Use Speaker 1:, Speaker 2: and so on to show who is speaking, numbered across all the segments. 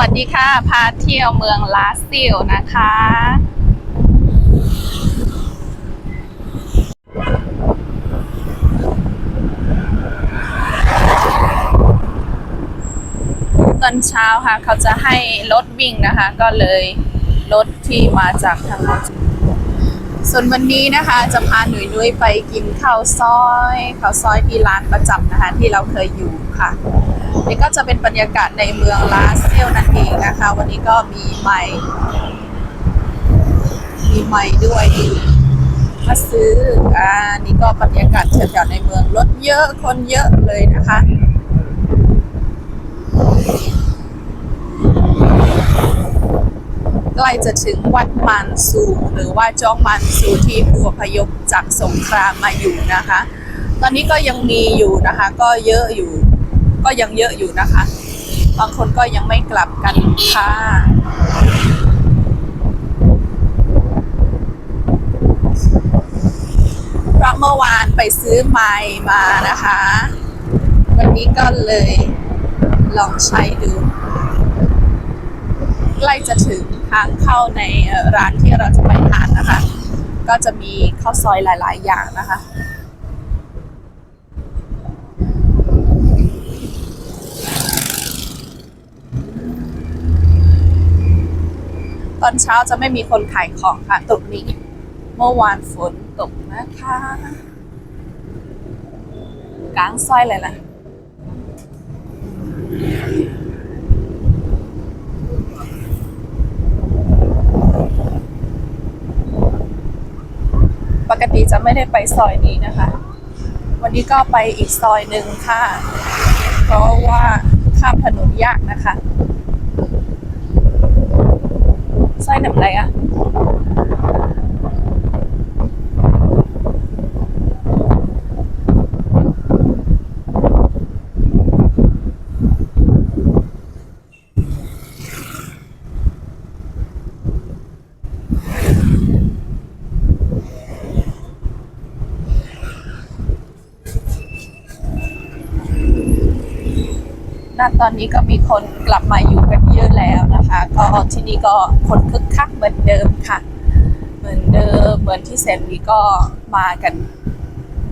Speaker 1: วัสดีค่ะ พาเที่ยวเมืองลาซิลนะคะ ตอนเช้าค่ะ เขาจะให้รถวิ่งนะคะ ก็เลยรถที่มาจากทางโน้นส่วนวันนี้นะคะจะพาหนุ่ยนุ้ยไปกินข้าวซอยข้าวซอยที่ร้านประจำนะคะ ที่เราเคยอยู่ค่ะ นี่ก็จะเป็นบรรยากาศในเมืองลาเซลนั่นเองนะคะ วันนี้ก็มีไม้มีไม้ด้วยมาซื้ออ่านี่ก็บรรยากาศแถวๆในเมืองรถเยอะคนเยอะเลยนะคะใกล้จะถึงวัดมันสูหรือว่าจ้องมันสูที่ผู้อพยพจากสงครามมาอยู่นะคะ ตอนนี้ก็ยังมีอยู่นะคะ ก็เยอะอยู่ ก็ยังเยอะอยู่นะคะ บางคนก็ยังไม่กลับกันค่ะเพราะเมื่อวานไปซื้อไม้มานะคะ วันนี้ก็เลยลองใช้ดูใกล้จะถึงทางเข้าในร้านที่เราจะไปทานนะคะ ก็จะมีข้าวซอยหลาย ๆ อย่างนะคะ อนเช้าจะไม่มีคนขายของค่ะตรงนี้ เมื่อวานฝนตกนะคะ กลางซอยเลยล่ะปกติจะไม่ได้ไปซอยนี้นะคะ วันนี้ก็ไปอีกซอยหนึ่งค่ะ เพราะว่าข้ามถนนยากนะคะ ซอยหนึ่งอะไรอะ ณตอนนี้ก็มีคนกลับมาอยู่กันเยอะแล้วนะคะ ก็ที่นี่ก็คนคึกคักเหมือนเดิมค่ะ เหมือนเดิมเหมือนที่เซนวีก็มากัน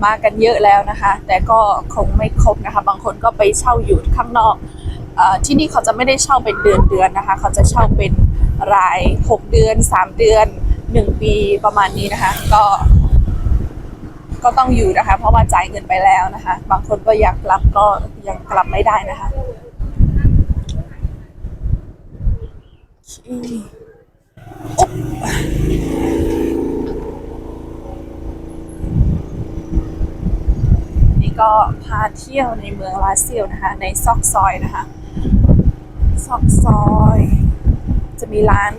Speaker 1: มากันเยอะแล้วนะคะ แต่ก็คงไม่ครบนะคะ บางคนก็ไปเช่าอยู่ข้างนอกอที่นี่เขาจะไม่ได้เช่าเป็นเดือนเดือนนะคะ เขาจะเช่าเป็นราย 6 เดือน 3 เดือน 1 ปีประมาณนี้นะคะ ก็ ก็ต้องอยู่นะคะ เพราะว่าจ่ายเงินไปแล้วนะคะ บางคนก็อยากกลับก็ยังกลับไม่ได้นะคะนี่ก็พาเที่ยวในเมืองลาเซียวนะคะ ในซอกซอยนะคะ ซอกซอย จะมีร้าน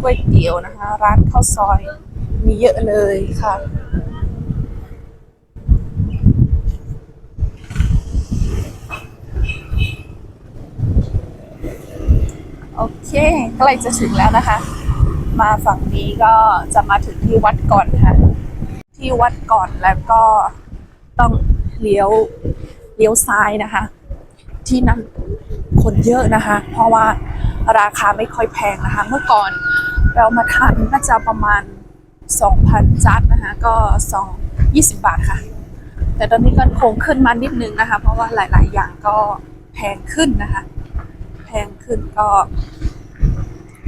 Speaker 1: ก๋วยเตี๋ยวนะคะ ร้านข้าวซอยมีเยอะเลยค่ะ โอ เคใกล้จะถึงแล้วนะคะ มาฝั่งนี้ก็จะมาถึงที่วัดก่อนค่ะ ที่วัดก่อนแล้วก็ต้องเลี้ยวเลี้ยวซ้ายนะคะ ที่นั่นคนเยอะนะคะ เพราะว่าราคาไม่ค่อยแพงนะคะ เมื่อก่อนเรามาทานน่าจะประมาณ 2,000จัดนะคะ ก็2 20 บาทค่ะ แต่ตอนนี้ก็คงขึ้นมานิดนึงนะคะ เพราะว่าหลาย ๆ อย่างก็แพงขึ้นนะคะ แพงขึ้นก็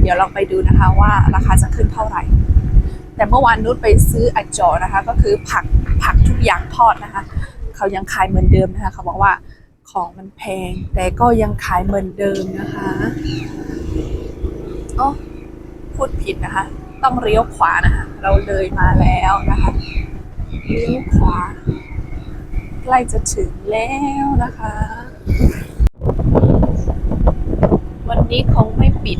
Speaker 1: เดี๋ยวลองไปดูนะคะว่าราคาจะขึ้นเท่าไหร่ แต่เมื่อวานนุชไปซื้ออัจจอนะคะ ก็คือผักผักทุกอย่างทอดนะคะ เขายังขายเหมือนเดิมนะคะเขาบอกว่าของมันแพง แต่ก็ยังขายเหมือนเดิมนะคะโอ้พูดผิดนะคะ ต้องเลี้ยวขวานะคะเราเลยมาแล้วนะคะเลี้ยวขวาใกล้จะถึงแล้วนะคะ วันนี้คงไม่ปิด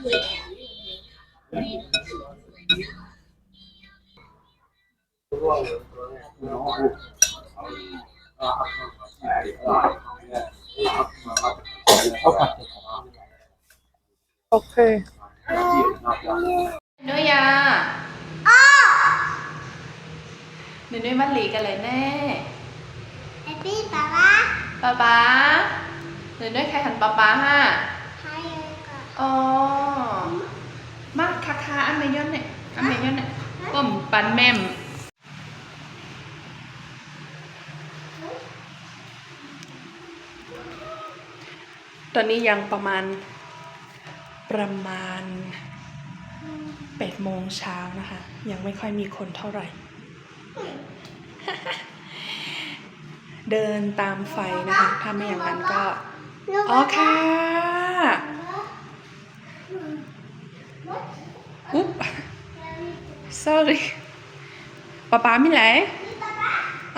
Speaker 1: โอเคนุยาหนูนุยมาหลีกันเลยแน่
Speaker 2: ไอพี่ป๊าป๊า
Speaker 1: ป๊าป๊าหนูนุยใครหันป๊าป๊าฮะ
Speaker 2: ให้เลยก่อน
Speaker 1: อ๋อ มากค่ะค่ะอันเมยอนเนี่ยอันเมยอนเนี่ยต้มปันแม่มตอนนี้ยังประมาณประมาณแปดโมงเช้านะคะ ยังไม่ค่อยมีคนเท่าไหร่ เดินตามไฟนะคะ ถ้าไม่อย่างนั้นก็ อ๋อค่ะ อุ๊บ sorry ป๊าป๊าไม่ไหล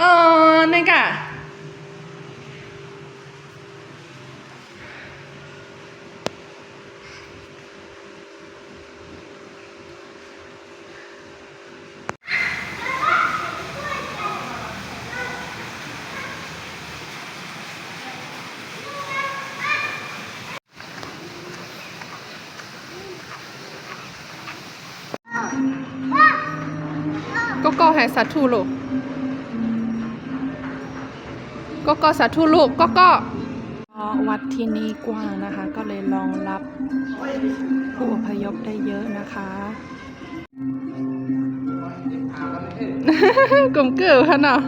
Speaker 1: อ๋อนั่นกะ ก็ก็ให้สาธุลูกก็ก็สาธุลูกก็ก็วัดที่นี่กว้างนะคะ ก็เลยรองรับผู้อพยพได้เยอะนะคะกลมเกลือค่ะเนาะ